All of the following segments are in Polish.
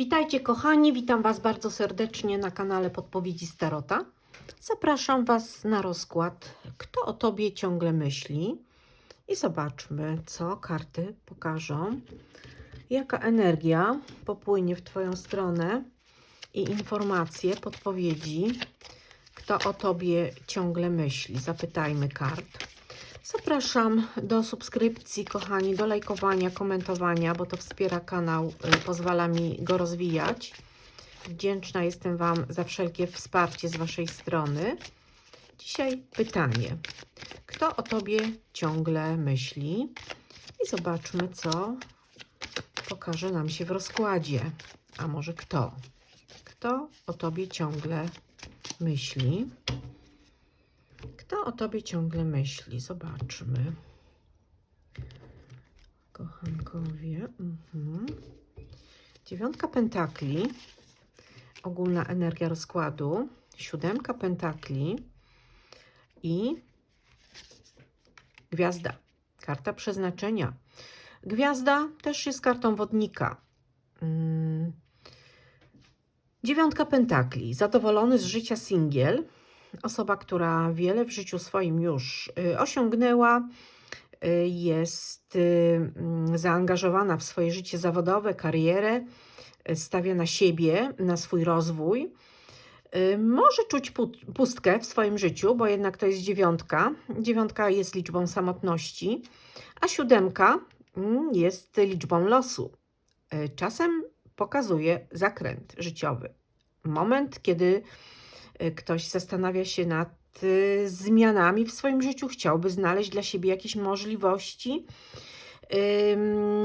Witajcie kochani, witam Was bardzo serdecznie na kanale Podpowiedzi Starota. Zapraszam Was na rozkład, kto o Tobie ciągle myśli i zobaczmy, co karty pokażą, jaka energia popłynie w Twoją stronę i informacje, podpowiedzi, kto o Tobie ciągle myśli. Zapytajmy kart. Zapraszam do subskrypcji, kochani, do lajkowania, komentowania, bo to wspiera kanał, y, pozwala mi go rozwijać. Wdzięczna jestem Wam za wszelkie wsparcie z Waszej strony. Dzisiaj pytanie. Kto o Tobie ciągle myśli? I zobaczmy, co pokaże nam się w rozkładzie. A może kto? Kto o Tobie ciągle myśli? Kto o tobie ciągle myśli? Zobaczmy. Kochankowie. Mhm. Dziewiątka pentakli. Ogólna energia rozkładu. Siódemka pentakli. I gwiazda. Karta przeznaczenia. Gwiazda też jest kartą wodnika. Mm. Dziewiątka pentakli. Zadowolony z życia singiel osoba, która wiele w życiu swoim już y, osiągnęła, y, jest y, mm, zaangażowana w swoje życie zawodowe, karierę, stawia na siebie, na swój rozwój. Może czuć pustkę w swoim życiu, bo jednak to jest dziewiątka. Dziewiątka jest liczbą samotności, a siódemka mm, jest liczbą losu. Czasem pokazuje zakręt życiowy. Moment, kiedy ktoś zastanawia się nad y, zmianami w swoim życiu, chciałby znaleźć dla siebie jakieś możliwości.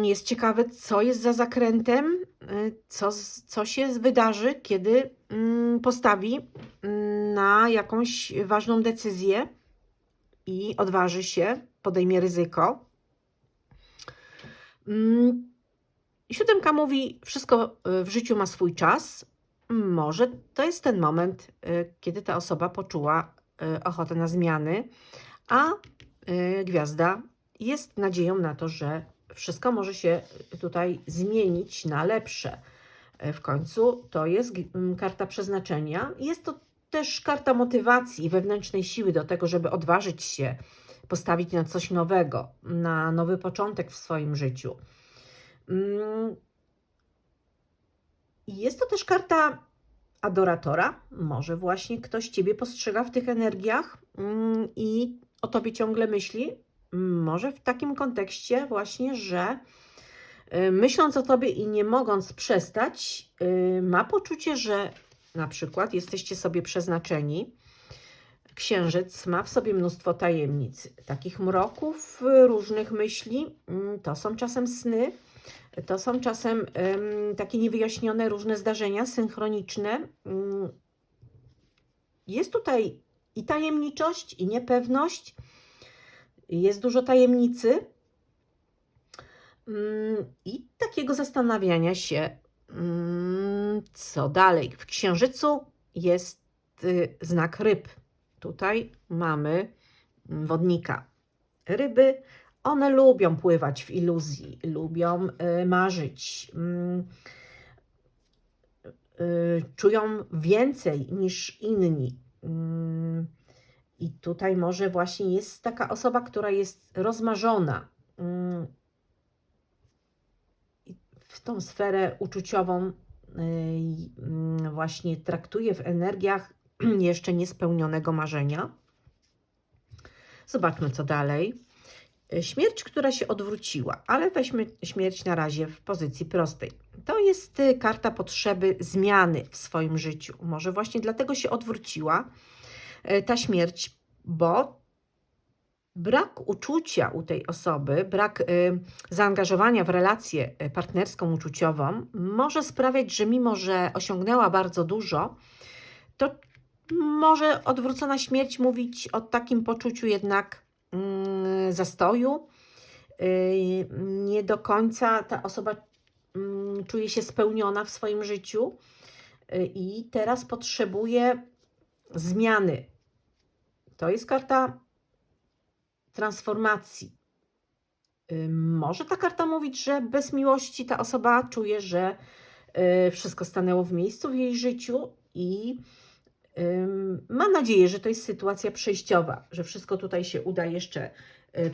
Jest ciekawe, co jest za zakrętem, y, co, co się wydarzy, kiedy mm, postawi mm, na jakąś ważną decyzję i odważy się, podejmie ryzyko. Mm, siódemka mówi, wszystko w życiu ma swój czas, może to jest ten moment, y, kiedy ta osoba poczuła y, ochotę na zmiany, a y, gwiazda jest nadzieją na to, że wszystko może się tutaj zmienić na lepsze. W końcu to jest karta przeznaczenia. Jest to też karta motywacji i wewnętrznej siły do tego, żeby odważyć się, postawić na coś nowego, na nowy początek w swoim życiu. Jest to też karta adoratora. Może właśnie ktoś Ciebie postrzega w tych energiach mm, i o Tobie ciągle myśli. Może w takim kontekście właśnie, że y, myśląc o Tobie i nie mogąc przestać, y, ma poczucie, że na przykład jesteście sobie przeznaczeni. Księżyc ma w sobie mnóstwo tajemnic, takich mroków, różnych myśli. Mm, to są czasem sny, to są czasem takie niewyjaśnione różne zdarzenia synchroniczne. Um, jest tutaj i tajemniczość, i niepewność. Jest dużo tajemnicy. Um, I takiego zastanawiania się, co dalej. W księżycu jest y, znak ryb. Tutaj mamy wodnika. Ryby one lubią pływać w iluzji, lubią y, marzyć, y, y, czują więcej niż inni. Mm, I tutaj może właśnie jest taka osoba, która jest rozmarzona mm, w tą sferę uczuciową, mm, właśnie traktuje w energiach jeszcze niespełnionego marzenia. Zobaczmy, co dalej. Śmierć, która się odwróciła, ale weźmy śmierć na razie w pozycji prostej. To jest y, karta potrzeby zmiany w swoim życiu. Może właśnie dlatego się odwróciła e, ta śmierć, bo brak uczucia u tej osoby, brak y, zaangażowania w relację partnerską, uczuciową może sprawiać, że mimo, że osiągnęła bardzo dużo, to może odwrócona śmierć mówić o takim poczuciu jednak zastoju. Y, nie do końca ta osoba mm, czuje się spełniona w swoim życiu y, i teraz potrzebuje zmiany. To jest karta transformacji. Y, może ta karta mówić, że bez miłości ta osoba czuje, że wszystko stanęło w miejscu w jej życiu i mam nadzieję, że to jest sytuacja przejściowa, że wszystko tutaj się uda jeszcze y,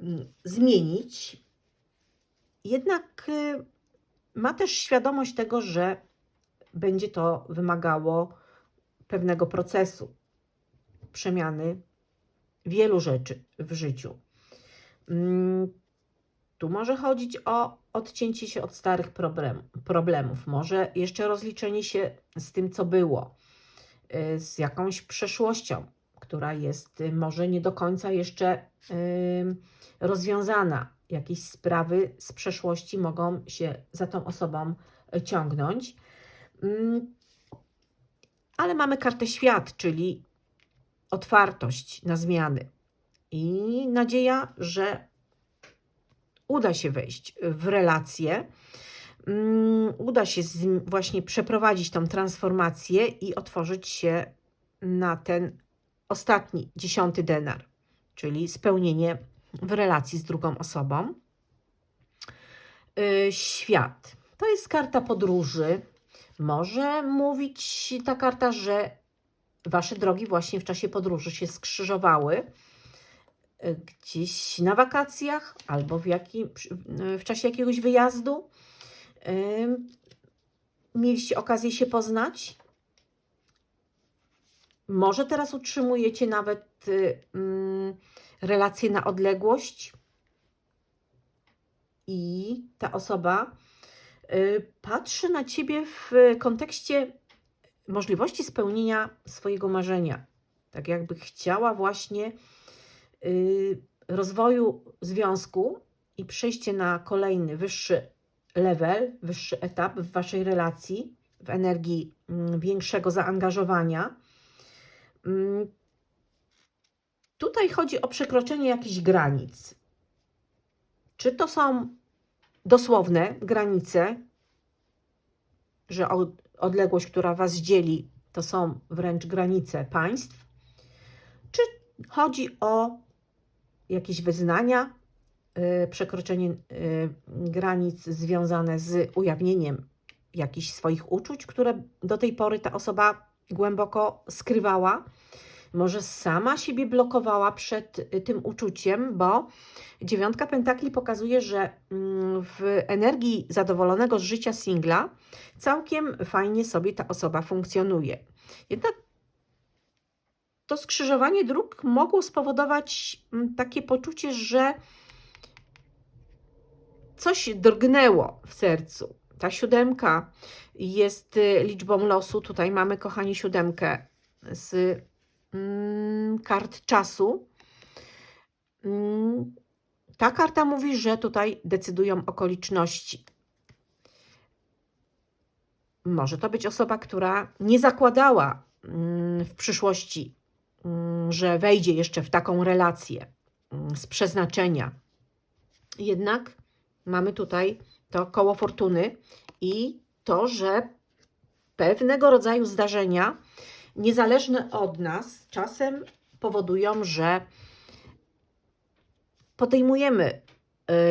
mm, zmienić. Jednak y, ma też świadomość tego, że będzie to wymagało pewnego procesu, przemiany wielu rzeczy w życiu. Mm, Tu może chodzić o odcięcie się od starych problem, problemów, może jeszcze rozliczenie się z tym, co było, z jakąś przeszłością, która jest y, może nie do końca jeszcze rozwiązana. Jakieś sprawy z przeszłości mogą się za tą osobą y, ciągnąć. Mm, Ale mamy kartę świat, czyli otwartość na zmiany i nadzieja, że uda się wejść w relacje, uda się właśnie przeprowadzić tą transformację i otworzyć się na ten ostatni, dziesiąty denar, czyli spełnienie w relacji z drugą osobą. Y, Świat. To jest karta podróży. Może mówić ta karta, że wasze drogi właśnie w czasie podróży się skrzyżowały y, gdzieś na wakacjach albo w, jakim, w czasie jakiegoś wyjazdu. Mieliście okazję się poznać. Może teraz utrzymujecie nawet y, mm, relacje na odległość i ta osoba y, patrzy na ciebie w kontekście możliwości spełnienia swojego marzenia. Tak jakby chciała właśnie y, rozwoju związku i przejście na kolejny, wyższy level, wyższy etap w waszej relacji, w energii mm, większego zaangażowania. Mm, Tutaj chodzi o przekroczenie jakichś granic. Czy to są dosłowne granice, że od, odległość, która Was dzieli, to są wręcz granice państw, czy chodzi o jakieś wyznania, przekroczenie y, granic związane z ujawnieniem jakichś swoich uczuć, które do tej pory ta osoba głęboko skrywała. Może sama siebie blokowała przed y, tym uczuciem, bo dziewiątka pentakli pokazuje, że mm, w energii zadowolonego z życia singla całkiem fajnie sobie ta osoba funkcjonuje. Jednak to skrzyżowanie dróg mogło spowodować mm, takie poczucie, że coś drgnęło w sercu. Ta siódemka jest y, liczbą losu. Tutaj mamy, kochani, siódemkę z mm, kart czasu. Mm, Ta karta mówi, że tutaj decydują okoliczności. Może to być osoba, która nie zakładała mm, w przyszłości, że wejdzie jeszcze w taką relację z przeznaczenia. Jednak mamy tutaj to koło fortuny i to, że pewnego rodzaju zdarzenia, niezależne od nas, czasem powodują, że podejmujemy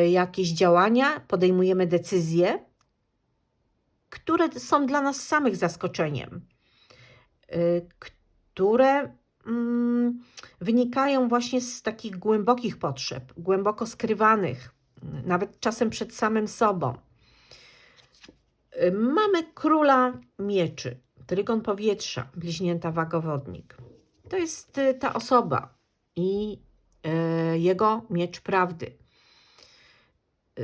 y, jakieś działania, podejmujemy decyzje, które są dla nas samych zaskoczeniem, y, które mm, wynikają właśnie z takich głębokich potrzeb, głęboko skrywanych, nawet czasem przed samym sobą. Mamy króla mieczy, trygon powietrza, bliźnięta wagowodnik. To jest y, ta osoba i y, jego miecz prawdy.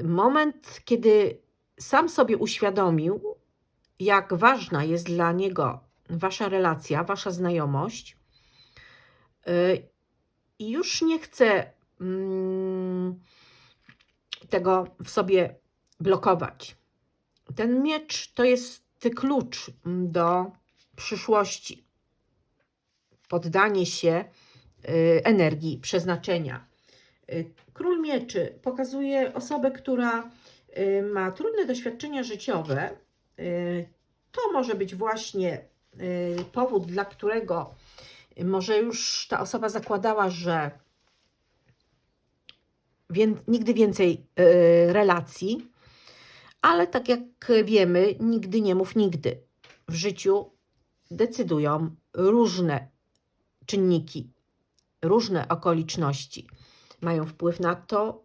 Moment, kiedy sam sobie uświadomił, jak ważna jest dla niego wasza relacja, wasza znajomość, y, i już nie chce mm, tego w sobie blokować. Ten miecz to jest klucz do przyszłości. Poddanie się y, energii przeznaczenia. Y, Król mieczy pokazuje osobę, która y, ma trudne doświadczenia życiowe. To może być właśnie powód, dla którego może już ta osoba zakładała, że wię- nigdy więcej y, relacji, Ale tak jak wiemy, nigdy nie mów nigdy. W życiu decydują różne czynniki, różne okoliczności. Mają wpływ na to,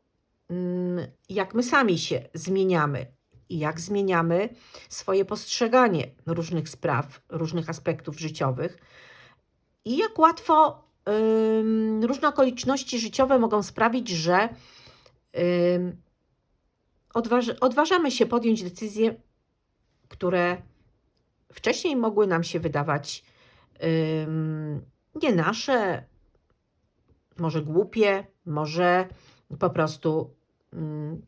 mm, jak my sami się zmieniamy i jak zmieniamy swoje postrzeganie różnych spraw, różnych aspektów życiowych i jak łatwo różne okoliczności życiowe mogą sprawić, że ym, odważ, odważamy się podjąć decyzje, które wcześniej mogły nam się wydawać nie nasze, może głupie, może po prostu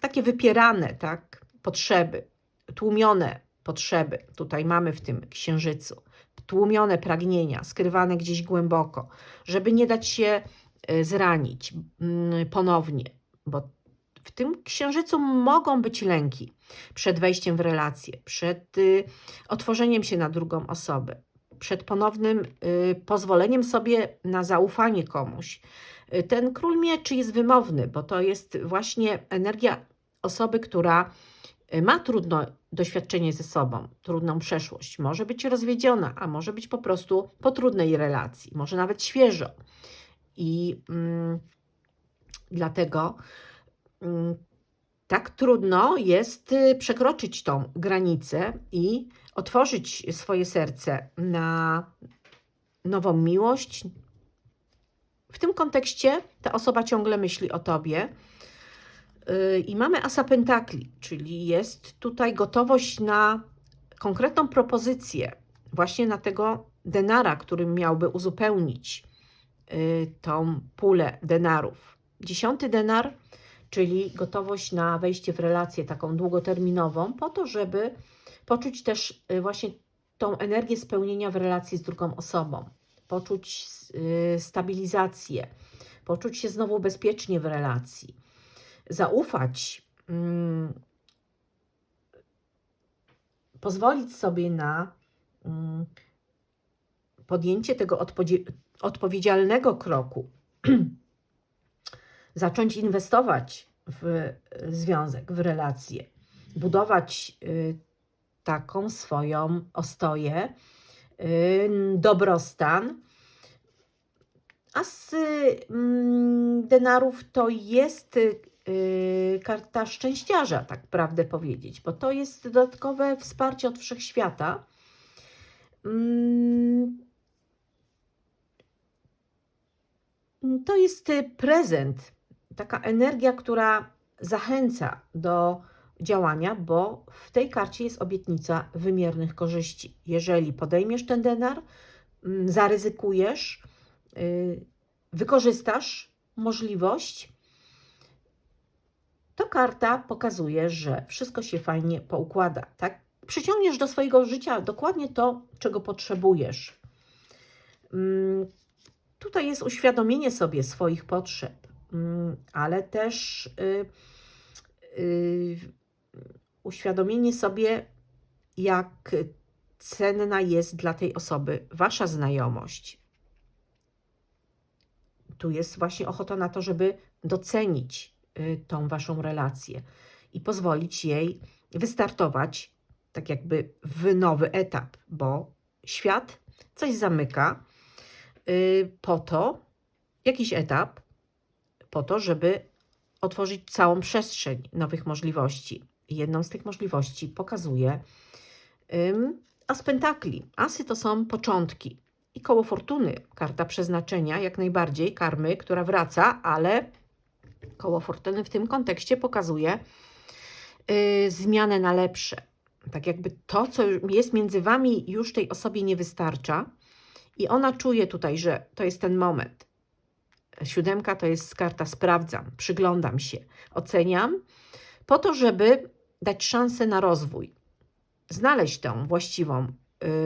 takie wypierane, tak? Potrzeby, tłumione potrzeby. Tutaj mamy w tym księżycu. Tłumione pragnienia, skrywane gdzieś głęboko, żeby nie dać się y, zranić mm, ponownie, bo w tym księżycu mogą być lęki przed wejściem w relację, przed y, otworzeniem się na drugą osobę, przed ponownym y, pozwoleniem sobie na zaufanie komuś. Y, ten król mieczy jest wymowny, bo to jest właśnie energia osoby, która ma trudne doświadczenie ze sobą, trudną przeszłość. Może być rozwiedziona, a może być po prostu po trudnej relacji, może nawet świeżo. I mm, dlatego mm, tak trudno jest y, przekroczyć tą granicę i otworzyć swoje serce na nową miłość. W tym kontekście ta osoba ciągle myśli o tobie. I mamy asa pentakli, czyli jest tutaj gotowość na konkretną propozycję, właśnie na tego denara, którym miałby uzupełnić y, tą pulę denarów. Dziesiąty denar czyli gotowość na wejście w relację taką długoterminową, po to, żeby poczuć też y, właśnie tą energię spełnienia w relacji z drugą osobą, poczuć y, stabilizację, poczuć się znowu bezpiecznie w relacji, zaufać, mm, pozwolić sobie na mm, podjęcie tego odpowiedzialnego kroku. zacząć inwestować w związek, w relacje, budować y, taką swoją ostoję, y, dobrostan. A z mm, denarów to jest y, karta szczęściarza, tak prawdę powiedzieć, bo to jest dodatkowe wsparcie od wszechświata. Mm, to jest prezent taka energia, która zachęca do działania, bo w tej karcie jest obietnica wymiernych korzyści. Jeżeli podejmiesz ten denar, mm, zaryzykujesz, y, wykorzystasz możliwość, to karta pokazuje, że wszystko się fajnie poukłada. Tak? Przyciągniesz do swojego życia dokładnie to, czego potrzebujesz. Mm, tutaj jest uświadomienie sobie swoich potrzeb Mm, ale też y, y, uświadomienie sobie, jak cenna jest dla tej osoby wasza znajomość. Tu jest właśnie ochota na to, żeby docenić tą waszą relację i pozwolić jej wystartować tak jakby w nowy etap, bo świat coś zamyka po to, jakiś etap, po to, żeby otworzyć całą przestrzeń nowych możliwości. Jedną z tych możliwości pokazuje as pentakli. Asy to są początki. I koło fortuny, karta przeznaczenia, jak najbardziej, karmy, która wraca, ale koło fortuny w tym kontekście pokazuje yy, zmianę na lepsze. Tak jakby to, co jest między wami, już tej osobie nie wystarcza, i ona czuje tutaj, że to jest ten moment. Siódemka to jest karta sprawdzam, przyglądam się, oceniam, po to, żeby dać szansę na rozwój, znaleźć tą właściwą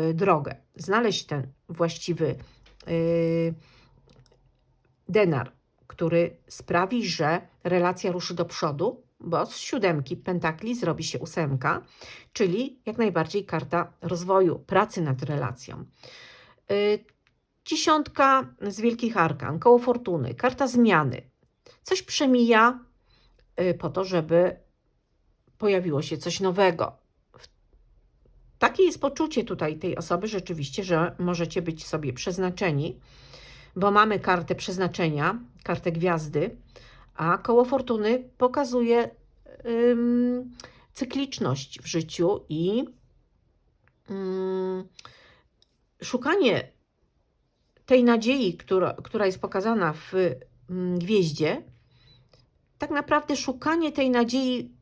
y, drogę, znaleźć ten właściwy y, denar, który sprawi, że relacja ruszy do przodu, bo z siódemki pentakli zrobi się ósemka, czyli jak najbardziej karta rozwoju, pracy nad relacją. Y, Dziesiątka z wielkich arkan, koło fortuny, karta zmiany. Coś przemija y, po to, żeby pojawiło się coś nowego. Takie jest poczucie tutaj tej osoby rzeczywiście, że możecie być sobie przeznaczeni, bo mamy kartę przeznaczenia, kartę gwiazdy, a koło fortuny pokazuje ym, cykliczność w życiu i ym, szukanie tej nadziei, która, która jest pokazana w mm, gwieździe, tak naprawdę szukanie tej nadziei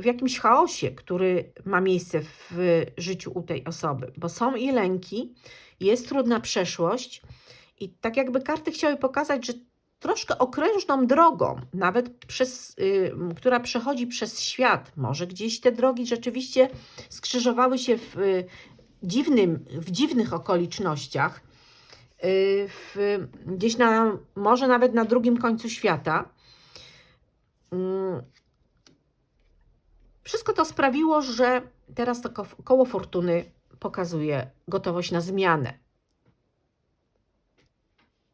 w jakimś chaosie, który ma miejsce w życiu u tej osoby, bo są i lęki, jest trudna przeszłość i tak jakby karty chciały pokazać, że troszkę okrężną drogą, nawet przez, y, która przechodzi przez świat, może gdzieś te drogi rzeczywiście skrzyżowały się w, y, dziwnym, w dziwnych okolicznościach, y, w, gdzieś na, może nawet na drugim końcu świata. Mm. Wszystko to sprawiło, że teraz to ko- koło fortuny pokazuje gotowość na zmianę.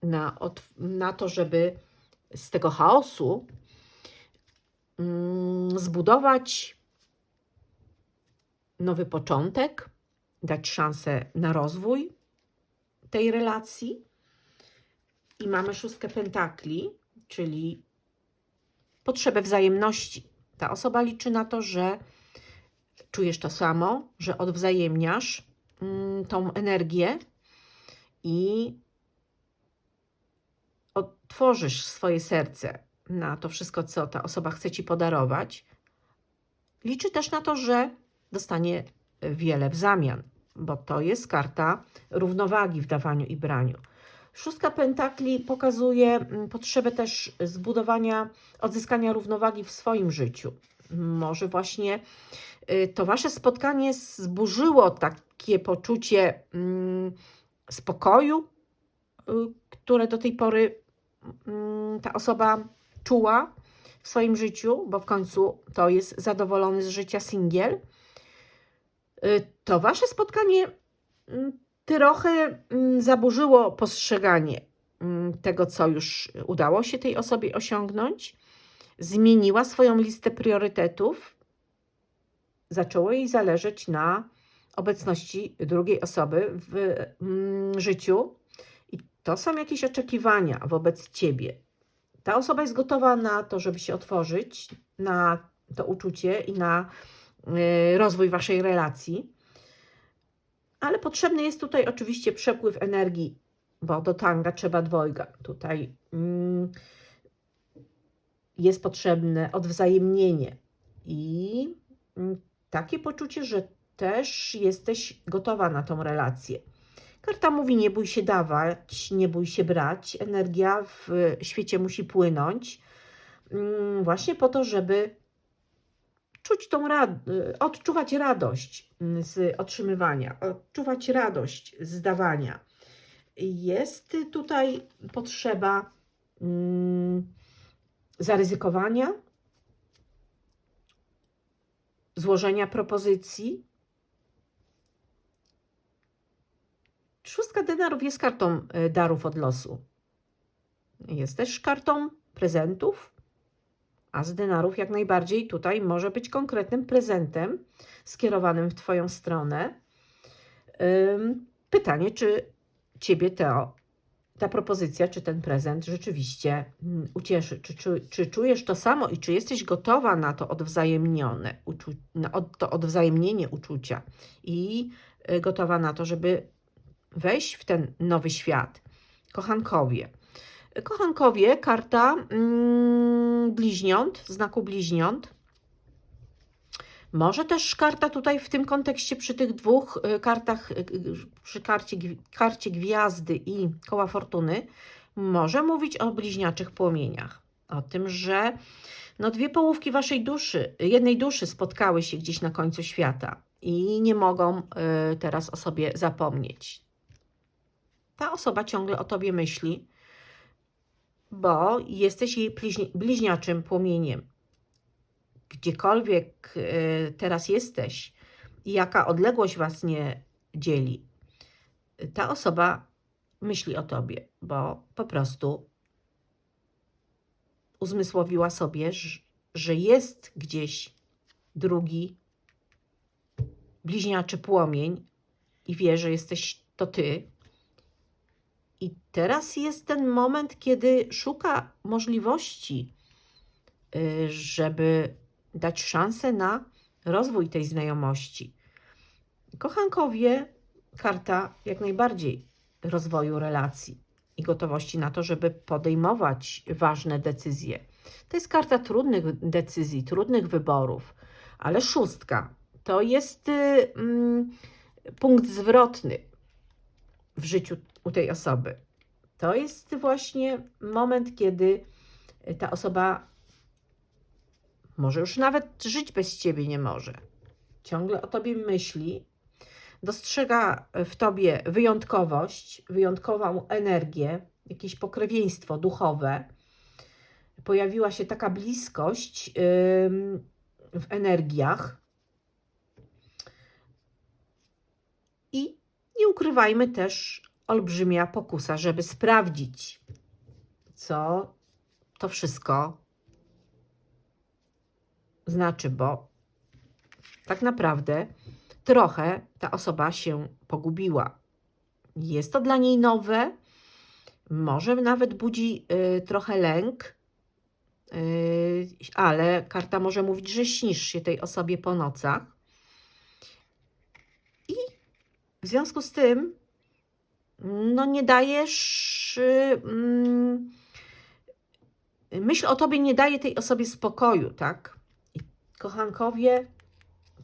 Na, otw- na to, żeby z tego chaosu mm, zbudować nowy początek, dać szansę na rozwój tej relacji. I mamy szóstkę pentakli, czyli potrzebę wzajemności. Ta osoba liczy na to, że czujesz to samo, że odwzajemniasz mm, tą energię i otworzysz swoje serce na to wszystko, co ta osoba chce ci podarować. Liczy też na to, że dostanie wiele w zamian, bo to jest karta równowagi w dawaniu i braniu. Szóstka pentakli pokazuje mm, potrzebę też zbudowania, odzyskania równowagi w swoim życiu. Może właśnie y, to wasze spotkanie zburzyło takie poczucie mm, spokoju, y, które do tej pory mm, ta osoba czuła w swoim życiu, bo w końcu to jest zadowolony z życia singiel. Y, To wasze spotkanie trochę mm, zaburzyło postrzeganie mm, tego, co już udało się tej osobie osiągnąć. Zmieniła swoją listę priorytetów. Zaczęło jej zależeć na obecności drugiej osoby w mm, życiu. I to są jakieś oczekiwania wobec ciebie. Ta osoba jest gotowa na to, żeby się otworzyć na to uczucie i na y, rozwój waszej relacji. Ale potrzebny jest tutaj oczywiście przepływ energii, bo do tanga trzeba dwojga. Tutaj mm, jest potrzebne odwzajemnienie i mm, takie poczucie, że też jesteś gotowa na tą relację. Karta mówi: nie bój się dawać, nie bój się brać. Energia w świecie musi płynąć, mm, właśnie po to, żeby czuć tą rad odczuwać radość mm, z otrzymywania, odczuwać radość z dawania. Jest tutaj potrzeba mm, zaryzykowania, złożenia propozycji. Szóstka denarów jest kartą y, darów od losu. Jest też kartą prezentów, a z denarów jak najbardziej tutaj może być konkretnym prezentem skierowanym w Twoją stronę. Pytanie, czy Ciebie to, ta propozycja, czy ten prezent rzeczywiście mm, ucieszy? Czy, czy, czy czujesz to samo i czy jesteś gotowa na to odwzajemnione, na to odwzajemnienie uczucia i y, gotowa na to, żeby wejść w ten nowy świat? Kochankowie. Kochankowie, karta mm, bliźniąt, znaku bliźniąt. Może też karta tutaj w tym kontekście przy tych dwóch y, kartach, y, y, przy karcie, karcie gwiazdy i koła fortuny, może mówić o bliźniaczych płomieniach. O tym, że no dwie połówki waszej duszy, jednej duszy spotkały się gdzieś na końcu świata i nie mogą teraz o sobie zapomnieć. Ta osoba ciągle o tobie myśli, bo jesteś jej bliźni- bliźniaczym płomieniem. Gdziekolwiek y, teraz jesteś i jaka odległość was nie dzieli, ta osoba myśli o tobie, bo po prostu uzmysłowiła sobie, że jest gdzieś drugi bliźniaczy płomień i wie, że jesteś to ty. I teraz jest ten moment, kiedy szuka możliwości, y, żeby dać szansę na rozwój tej znajomości. Kochankowie, karta jak najbardziej rozwoju relacji i gotowości na to, żeby podejmować ważne decyzje. To jest karta trudnych decyzji, trudnych wyborów, ale szóstka to jest y, mm, punkt zwrotny w życiu u tej osoby. To jest właśnie moment, kiedy ta osoba może już nawet żyć bez ciebie nie może. Ciągle o tobie myśli, dostrzega w tobie wyjątkowość, wyjątkową energię, jakieś pokrewieństwo duchowe. Pojawiła się taka bliskość w energiach. I nie ukrywajmy też olbrzymia pokusa, żeby sprawdzić, co to wszystko znaczy, bo tak naprawdę trochę ta osoba się pogubiła. Jest to dla niej nowe, może nawet budzi y, trochę lęk, y, ale karta może mówić, że śnisz się tej osobie po nocach. I w związku z tym, no nie dajesz. Mm, myśl o tobie nie daje tej osobie spokoju, tak? Kochankowie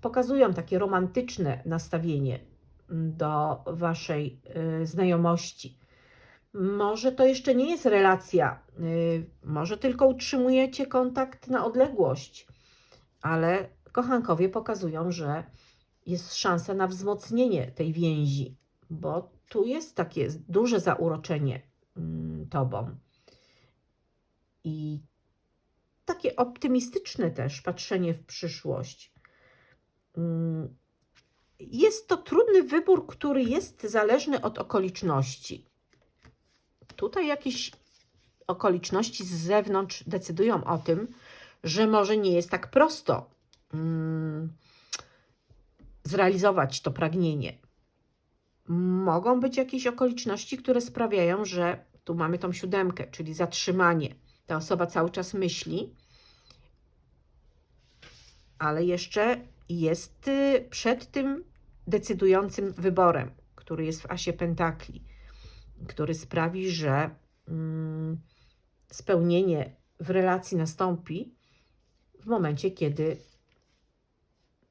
pokazują takie romantyczne nastawienie do waszej y, znajomości. Może to jeszcze nie jest relacja, y, może tylko utrzymujecie kontakt na odległość, ale kochankowie pokazują, że jest szansa na wzmocnienie tej więzi, bo tu jest takie duże zauroczenie mm, tobą. I takie optymistyczne też patrzenie w przyszłość. Mm, Jest to trudny wybór, który jest zależny od okoliczności. Tutaj jakieś okoliczności z zewnątrz decydują o tym, że może nie jest tak prosto mm, zrealizować to pragnienie. Mogą być jakieś okoliczności, które sprawiają, że tu mamy tą siódemkę, czyli zatrzymanie. Ta osoba cały czas myśli, ale jeszcze jest y, przed tym decydującym wyborem, który jest w asie pentakli, który sprawi, że mm, spełnienie w relacji nastąpi w momencie, kiedy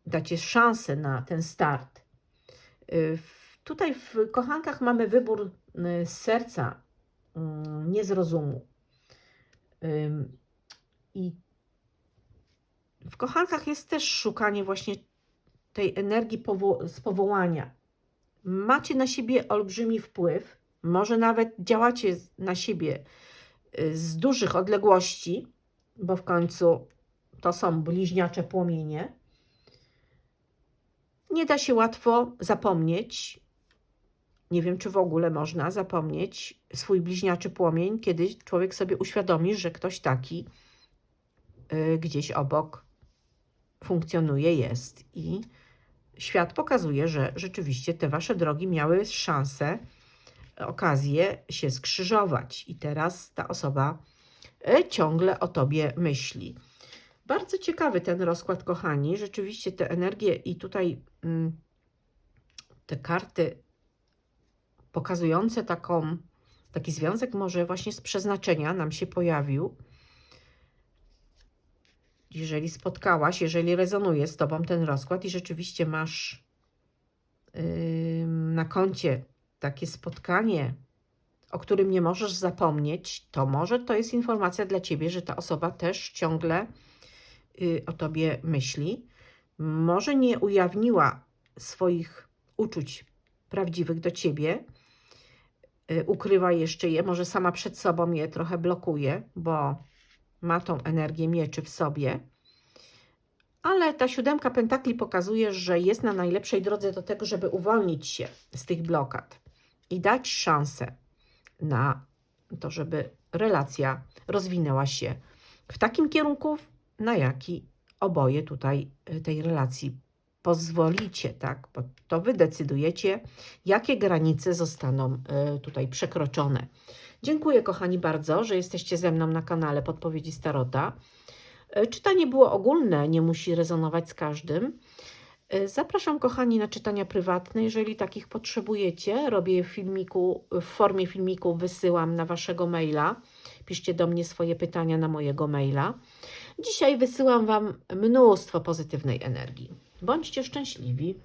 dacie szansę na ten start. Y, w- Tutaj w kochankach mamy wybór y, z serca, mm, nie z rozumu. I w kochankach jest też szukanie właśnie tej energii powo- z powołania. Macie na siebie olbrzymi wpływ, może nawet działacie na siebie y, z dużych odległości, bo w końcu to są bliźniacze płomienie. Nie da się łatwo zapomnieć. Nie wiem, czy w ogóle można zapomnieć swój bliźniaczy płomień, kiedy człowiek sobie uświadomi, że ktoś taki y, gdzieś obok funkcjonuje, jest. I świat pokazuje, że rzeczywiście te wasze drogi miały szansę, okazję się skrzyżować. I teraz ta osoba y, ciągle o tobie myśli. Bardzo ciekawy ten rozkład, kochani. Rzeczywiście te energie i tutaj mm, te karty pokazujące taką, taki związek może właśnie z przeznaczenia nam się pojawił. Jeżeli spotkałaś, jeżeli rezonuje z Tobą ten rozkład i rzeczywiście masz ym, na koncie takie spotkanie, o którym nie możesz zapomnieć, to może to jest informacja dla Ciebie, że ta osoba też ciągle y, o Tobie myśli. Może nie ujawniła swoich uczuć prawdziwych do Ciebie, ukrywa jeszcze je, może sama przed sobą je trochę blokuje, bo ma tą energię mieczy w sobie. Ale ta siódemka pentakli pokazuje, że jest na najlepszej drodze do tego, żeby uwolnić się z tych blokad i dać szansę na to, żeby relacja rozwinęła się w takim kierunku, na jaki oboje tutaj y, tej relacji pozwolicie, tak? Bo to wy decydujecie, jakie granice zostaną y, tutaj przekroczone. Dziękuję, kochani, bardzo, że jesteście ze mną na kanale Podpowiedzi Starota. Y, Czytanie było ogólne, nie musi rezonować z każdym. Y, Zapraszam, kochani, na czytania prywatne, jeżeli takich potrzebujecie. Robię je w filmiku, w formie filmiku, wysyłam na waszego maila. Piszcie do mnie swoje pytania na mojego maila. Dzisiaj wysyłam wam mnóstwo pozytywnej energii. Bądźcie szczęśliwi.